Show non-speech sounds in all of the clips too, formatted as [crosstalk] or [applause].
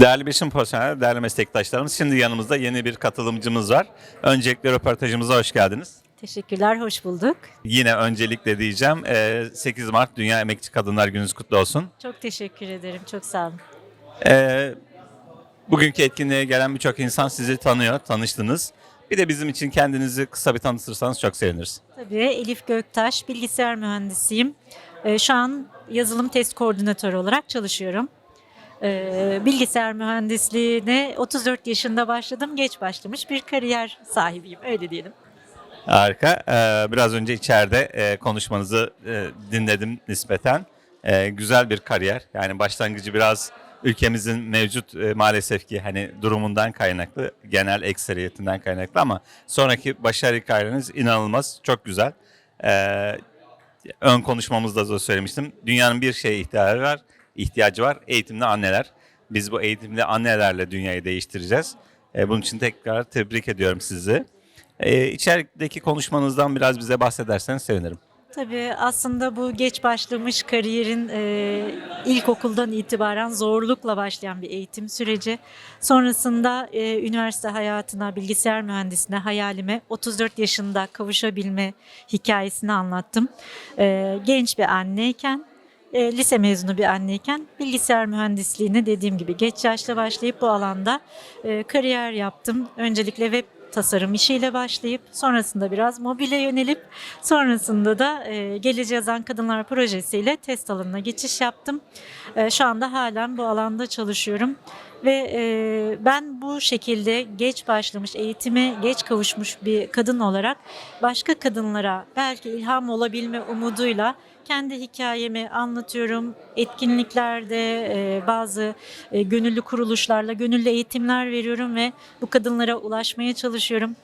Değerli Bilişim Profesyonel, değerli meslektaşlarımız, şimdi yanımızda yeni bir katılımcımız var. Öncelikle röportajımıza hoş geldiniz. Teşekkürler, hoş bulduk. Yine öncelikle diyeceğim, e, 8 Mart Dünya Emekçi Kadınlar Gününüz kutlu olsun. Çok teşekkür ederim, çok sağ olun. E, Bugünkü etkinliğe gelen birçok insan sizi tanıyor, tanıştınız. Bir de bizim için kendinizi kısa bir tanıtırsanız çok seviniriz. Tabii Elif Göktaş, bilgisayar mühendisiyim. Ee, Şu an yazılım test koordinatörü olarak çalışıyorum. Ee, Bilgisayar mühendisliğine 34 yaşında başladım. Geç başlamış bir kariyer sahibiyim, öyle diyelim. Harika. E, Biraz önce içeride e, konuşmanızı e, dinledim nispeten. E, Güzel bir kariyer. Yani başlangıcı biraz ülkemizin mevcut e, maalesef ki hani durumundan kaynaklı, genel ekseriyetinden kaynaklı ama sonraki başarı hikayeniz inanılmaz, çok güzel. E, ön konuşmamızda da söylemiştim. Dünyanın bir şeye ihtiyacı var, ihtiyacı var. Eğitimli anneler. Biz bu eğitimli annelerle dünyayı değiştireceğiz. E, bunun için tekrar tebrik ediyorum sizi. E, konuşmanızdan biraz bize bahsederseniz sevinirim. Tabii aslında bu geç başlamış kariyerin e, ilkokuldan itibaren zorlukla başlayan bir eğitim süreci. Sonrasında e, üniversite hayatına, bilgisayar mühendisliğine, hayalime 34 yaşında kavuşabilme hikayesini anlattım. E, genç bir anneyken, e, lise mezunu bir anneyken bilgisayar mühendisliğine dediğim gibi geç yaşta başlayıp bu alanda e, kariyer yaptım. Öncelikle web tasarım işiyle başlayıp sonrasında biraz mobile yönelip sonrasında da e, Geleceğe Yazan Kadınlar projesiyle test alanına geçiş yaptım. E, şu anda halen bu alanda çalışıyorum ve e, ben bu şekilde geç başlamış eğitime geç kavuşmuş bir kadın olarak başka kadınlara belki ilham olabilme umuduyla kendi hikayemi anlatıyorum. Etkinliklerde e, bazı e, gönüllü kuruluşlarla gönüllü eğitimler veriyorum ve bu kadınlara ulaşmaya çalışıyorum.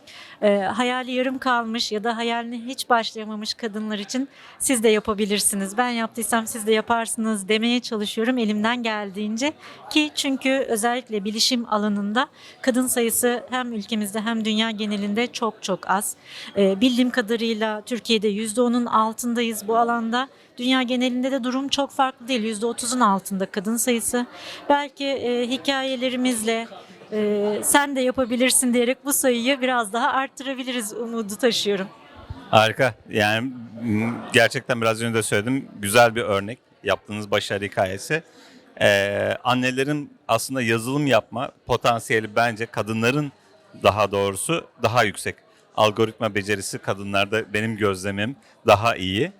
E, hayali yarım kalmış ya da hayaline hiç başlayamamış kadınlar için siz de yapabilirsiniz. Ben yaptıysam siz de yaparsınız demeye çalışıyorum elimden geldiğince ki çünkü özellikle bilişim alanında kadın sayısı hem ülkemizde hem dünya genelinde çok çok az. E, bildiğim kadarıyla Türkiye'de %10'un altındayız bu alanda. Dünya genelinde de durum çok farklı değil. %30'un altında kadın sayısı. Belki e, hikayelerimizle e, sen de yapabilirsin diyerek bu sayıyı biraz daha arttırabiliriz umudu taşıyorum. Harika. Yani gerçekten biraz önce de söyledim. Güzel bir örnek. Yaptığınız başarı hikayesi. Ee, annelerin aslında yazılım yapma potansiyeli bence kadınların daha doğrusu daha yüksek. Algoritma becerisi kadınlarda benim gözlemim daha iyi.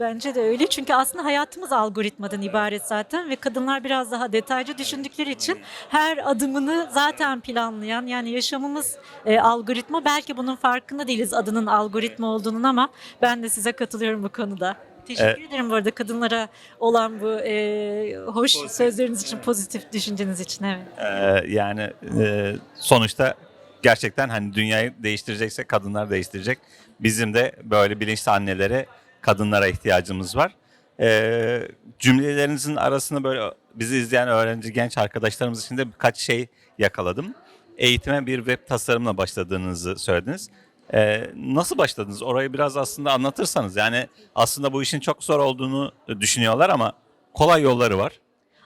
Bence de öyle çünkü aslında hayatımız algoritmadan ibaret zaten ve kadınlar biraz daha detaycı düşündükleri için her adımını zaten planlayan yani yaşamımız e, algoritma belki bunun farkında değiliz adının algoritma olduğunun ama ben de size katılıyorum bu konuda. Teşekkür ederim bu arada kadınlara olan bu e, hoş sözleriniz için, pozitif düşünceniz için. Evet. Ee, yani e, sonuçta gerçekten hani dünyayı değiştirecekse kadınlar değiştirecek. Bizim de böyle bilinçli annelere, kadınlara ihtiyacımız var. Ee, cümlelerinizin arasında böyle bizi izleyen öğrenci genç arkadaşlarımız için de birkaç şey yakaladım. Eğitime bir web tasarımla başladığınızı söylediniz. Ee, nasıl başladınız? Orayı biraz aslında anlatırsanız. Yani aslında bu işin çok zor olduğunu düşünüyorlar ama kolay yolları var.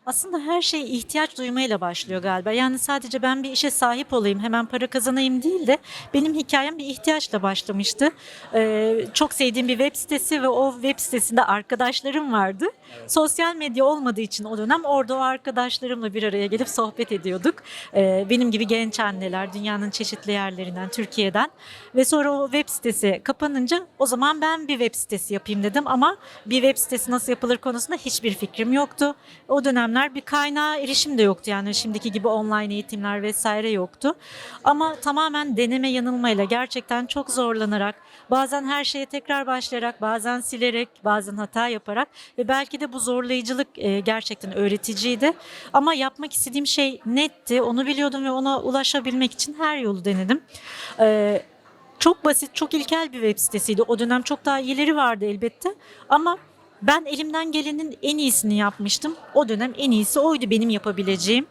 Aslında her şey ihtiyaç duymayla başlıyor galiba. Yani sadece ben bir işe sahip olayım, hemen para kazanayım değil de benim hikayem bir ihtiyaçla başlamıştı. Ee, çok sevdiğim bir web sitesi ve o web sitesinde arkadaşlarım vardı. Sosyal medya olmadığı için o dönem orada o arkadaşlarımla bir araya gelip sohbet ediyorduk. Ee, benim gibi genç anneler dünyanın çeşitli yerlerinden, Türkiye'den. Ve sonra o web sitesi kapanınca o zaman ben bir web sitesi yapayım dedim ama bir web sitesi nasıl yapılır konusunda hiçbir fikrim yoktu. O dönemler bir kaynağa erişim de yoktu yani şimdiki gibi online eğitimler vesaire yoktu. Ama tamamen deneme yanılmayla gerçekten çok zorlanarak bazen her şeye tekrar başlayarak bazen silerek bazen hata yaparak ve belki de bu zorlayıcılık e, gerçekten öğreticiydi. Ama yapmak istediğim şey netti onu biliyordum ve ona ulaşabilmek için her yolu denedim. Ee, çok basit, çok ilkel bir web sitesiydi. O dönem çok daha iyileri vardı elbette. Ama ben elimden gelenin en iyisini yapmıştım. O dönem en iyisi oydu benim yapabileceğim.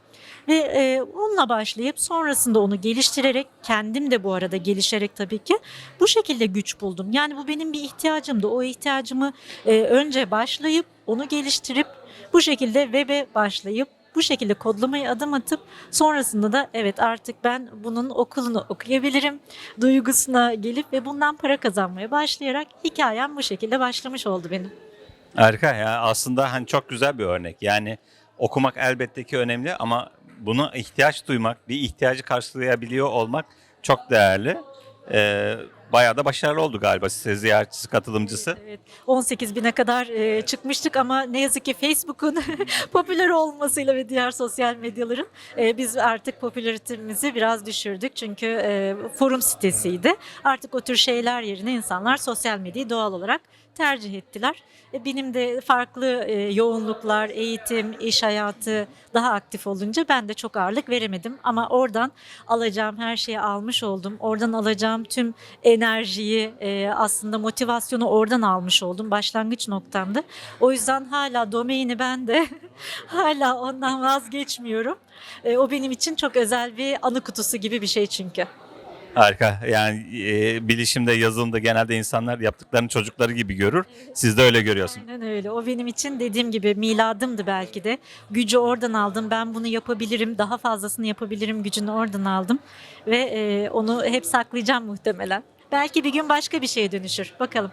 Ve e, onunla başlayıp sonrasında onu geliştirerek kendim de bu arada gelişerek tabii ki bu şekilde güç buldum. Yani bu benim bir ihtiyacımdı. O ihtiyacımı e, önce başlayıp onu geliştirip bu şekilde web'e başlayıp bu şekilde kodlamaya adım atıp sonrasında da evet artık ben bunun okulunu okuyabilirim duygusuna gelip ve bundan para kazanmaya başlayarak hikayem bu şekilde başlamış oldu benim. Harika ya aslında hani çok güzel bir örnek. Yani okumak elbette ki önemli ama buna ihtiyaç duymak, bir ihtiyacı karşılayabiliyor olmak çok değerli. Ee, bayağı da başarılı oldu galiba size ziyaretçisi, katılımcısı. Evet, 18 bine kadar e, çıkmıştık ama ne yazık ki Facebook'un [laughs] popüler olmasıyla ve diğer sosyal medyaların e, biz artık popülaritemizi biraz düşürdük. Çünkü e, forum sitesiydi. Artık o tür şeyler yerine insanlar sosyal medyayı doğal olarak tercih ettiler. E, benim de farklı e, yoğunluklar, eğitim, iş hayatı daha aktif olunca ben de çok ağırlık veremedim. Ama oradan alacağım her şeyi almış oldum. Oradan alacağım tüm enerjiyi, e, aslında motivasyonu oradan almış oldum. Başlangıç noktamdı. O yüzden hala domaini ben de [laughs] hala ondan vazgeçmiyorum. O benim için çok özel bir anı kutusu gibi bir şey çünkü. Harika. Yani e, bilişimde, yazılımda genelde insanlar yaptıklarını çocukları gibi görür. Siz de öyle görüyorsunuz. Aynen öyle. O benim için dediğim gibi miladımdı belki de. Gücü oradan aldım. Ben bunu yapabilirim. Daha fazlasını yapabilirim gücünü oradan aldım. Ve e, onu hep saklayacağım muhtemelen. Belki bir gün başka bir şeye dönüşür. Bakalım.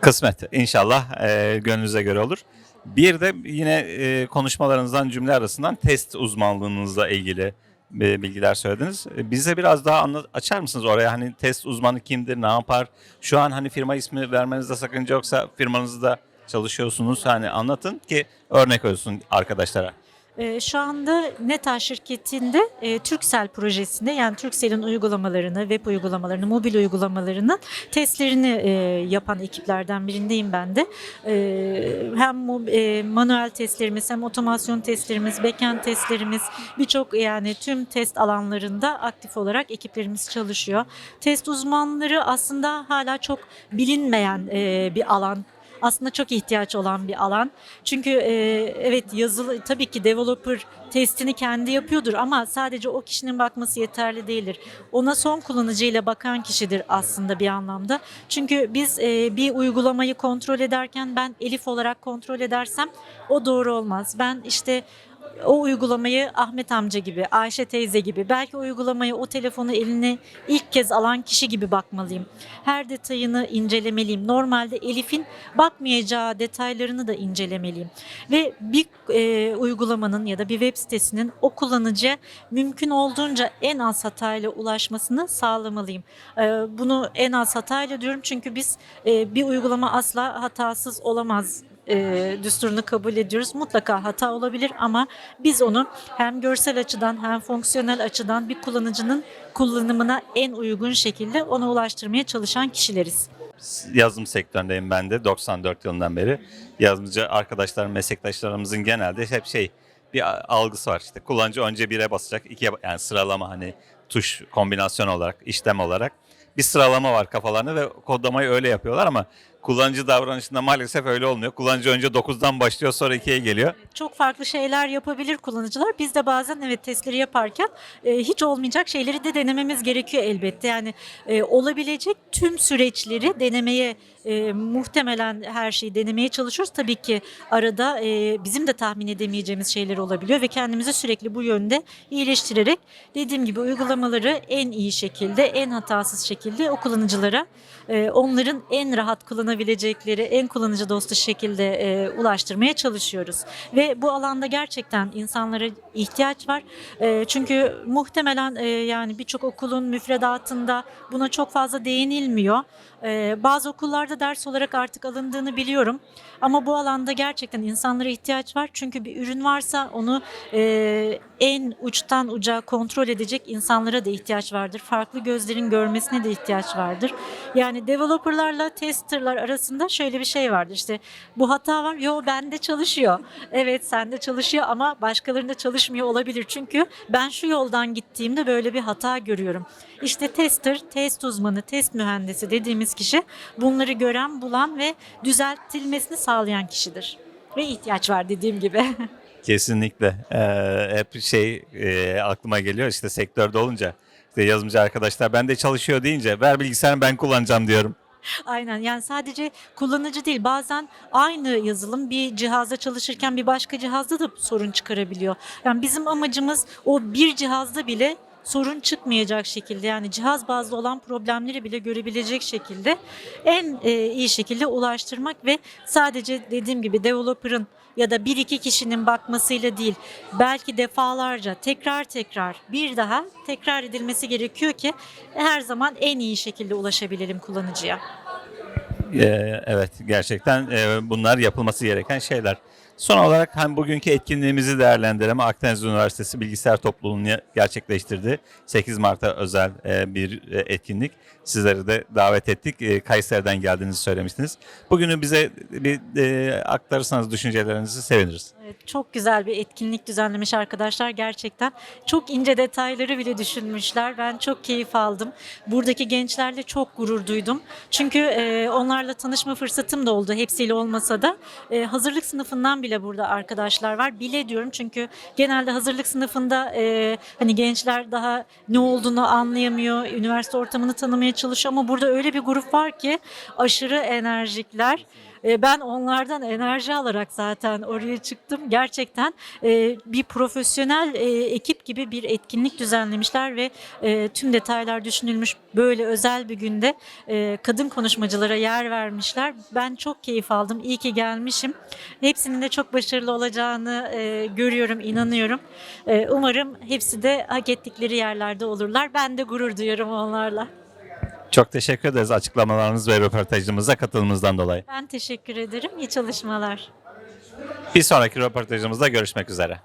Kısmet. İnşallah e, gönlünüze göre olur. Bir de yine e, konuşmalarınızdan cümle arasından test uzmanlığınızla ilgili bilgiler söylediniz. E, Bize biraz daha anlat, açar mısınız oraya? Hani test uzmanı kimdir, ne yapar? Şu an hani firma ismi vermenizde sakınca yoksa firmanızda çalışıyorsunuz. Hani anlatın ki örnek olsun arkadaşlara. E, şu anda Neta şirketinde e, Turkcell projesinde yani Turkcell'in uygulamalarını, web uygulamalarını, mobil uygulamalarının testlerini e, yapan ekiplerden birindeyim ben de. E, hem e, manuel testlerimiz hem otomasyon testlerimiz, backend testlerimiz birçok yani tüm test alanlarında aktif olarak ekiplerimiz çalışıyor. Test uzmanları aslında hala çok bilinmeyen e, bir alan aslında çok ihtiyaç olan bir alan. Çünkü e, evet yazılı tabii ki developer testini kendi yapıyordur ama sadece o kişinin bakması yeterli değildir. Ona son kullanıcıyla bakan kişidir aslında bir anlamda. Çünkü biz e, bir uygulamayı kontrol ederken ben Elif olarak kontrol edersem o doğru olmaz. Ben işte o uygulamayı Ahmet amca gibi, Ayşe teyze gibi, belki o uygulamayı o telefonu eline ilk kez alan kişi gibi bakmalıyım. Her detayını incelemeliyim. Normalde Elif'in bakmayacağı detaylarını da incelemeliyim. Ve bir e, uygulamanın ya da bir web sitesinin o kullanıcıya mümkün olduğunca en az hatayla ulaşmasını sağlamalıyım. E, bunu en az hatayla diyorum çünkü biz e, bir uygulama asla hatasız olamaz e, düsturunu kabul ediyoruz. Mutlaka hata olabilir ama biz onu hem görsel açıdan hem fonksiyonel açıdan bir kullanıcının kullanımına en uygun şekilde ona ulaştırmaya çalışan kişileriz. yazılım sektöründeyim ben de 94 yılından beri. Yazılımcı arkadaşlar, meslektaşlarımızın genelde hep şey bir algısı var işte kullanıcı önce bire basacak, ikiye yani sıralama hani tuş kombinasyon olarak, işlem olarak bir sıralama var kafalarında ve kodlamayı öyle yapıyorlar ama kullanıcı davranışında maalesef öyle olmuyor. Kullanıcı önce 9'dan başlıyor sonra 2'ye geliyor. Çok farklı şeyler yapabilir kullanıcılar. Biz de bazen evet testleri yaparken e, hiç olmayacak şeyleri de denememiz gerekiyor elbette. Yani e, olabilecek tüm süreçleri denemeye e, muhtemelen her şeyi denemeye çalışıyoruz. Tabii ki arada e, bizim de tahmin edemeyeceğimiz şeyler olabiliyor ve kendimizi sürekli bu yönde iyileştirerek dediğim gibi uygulamaları en iyi şekilde, en hatasız şekilde o kullanıcılara e, onların en rahat kullanabilecekleri, en kullanıcı dostu şekilde e, ulaştırmaya çalışıyoruz. Ve bu alanda gerçekten insanlara ihtiyaç var. E, çünkü muhtemelen e, yani birçok okulun müfredatında buna çok fazla değinilmiyor. E, bazı okullarda ders olarak artık alındığını biliyorum. Ama bu alanda gerçekten insanlara ihtiyaç var. Çünkü bir ürün varsa onu e, en uçtan uca kontrol edecek insanlara da ihtiyaç vardır. Farklı gözlerin görmesine de ihtiyaç vardır. Yani developerlarla testerlar arasında şöyle bir şey vardır. İşte bu hata var. Yo bende çalışıyor. [laughs] Evet sende çalışıyor ama başkalarında çalışmıyor olabilir. Çünkü ben şu yoldan gittiğimde böyle bir hata görüyorum. İşte tester, test uzmanı, test mühendisi dediğimiz kişi bunları gören, bulan ve düzeltilmesini sağlayan kişidir. Ve ihtiyaç var dediğim gibi. [laughs] Kesinlikle. Ee, hep şey e, aklıma geliyor işte sektörde olunca. İşte yazılımcı arkadaşlar ben de çalışıyor deyince ver bilgisayarı ben kullanacağım diyorum. Aynen yani sadece kullanıcı değil bazen aynı yazılım bir cihazda çalışırken bir başka cihazda da sorun çıkarabiliyor. Yani bizim amacımız o bir cihazda bile sorun çıkmayacak şekilde yani cihaz bazlı olan problemleri bile görebilecek şekilde en e, iyi şekilde ulaştırmak ve sadece dediğim gibi developer'ın ya da bir iki kişinin bakmasıyla değil belki defalarca tekrar tekrar bir daha tekrar edilmesi gerekiyor ki her zaman en iyi şekilde ulaşabilelim kullanıcıya. Ee, evet gerçekten e, bunlar yapılması gereken şeyler. Son olarak hem bugünkü etkinliğimizi değerlendirme Akdeniz Üniversitesi Bilgisayar Topluluğu'nu gerçekleştirdi. 8 Mart'a özel e, bir e, etkinlik. Sizleri de davet ettik. E, Kayseri'den geldiğinizi söylemiştiniz. Bugünü bize bir aktarırsanız düşüncelerinizi seviniriz. Evet, çok güzel bir etkinlik düzenlemiş arkadaşlar gerçekten. Çok ince detayları bile düşünmüşler. Ben çok keyif aldım. Buradaki gençlerle çok gurur duydum. Çünkü e, onlarla tanışma fırsatım da oldu. Hepsiyle olmasa da. E, hazırlık sınıfından bile burada arkadaşlar var. Bile diyorum çünkü genelde hazırlık sınıfında e, hani gençler daha ne olduğunu anlayamıyor. Üniversite ortamını tanımaya çalışıyor ama burada öyle bir grup var ki aşırı enerjikler. E, Ben onlardan enerji alarak zaten oraya çıktım. Gerçekten e, bir profesyonel e, ekip gibi bir etkinlik düzenlemişler ve tüm detaylar düşünülmüş. Böyle özel bir günde kadın konuşmacılara yer vermişler. Ben çok keyif aldım. İyi ki gelmişim. Hepsinin de çok başarılı olacağını görüyorum, inanıyorum. Umarım hepsi de hak ettikleri yerlerde olurlar. Ben de gurur duyuyorum onlarla. Çok teşekkür ederiz açıklamalarınız ve röportajımıza katılımınızdan dolayı. Ben teşekkür ederim. İyi çalışmalar. Bir sonraki röportajımızda görüşmek üzere.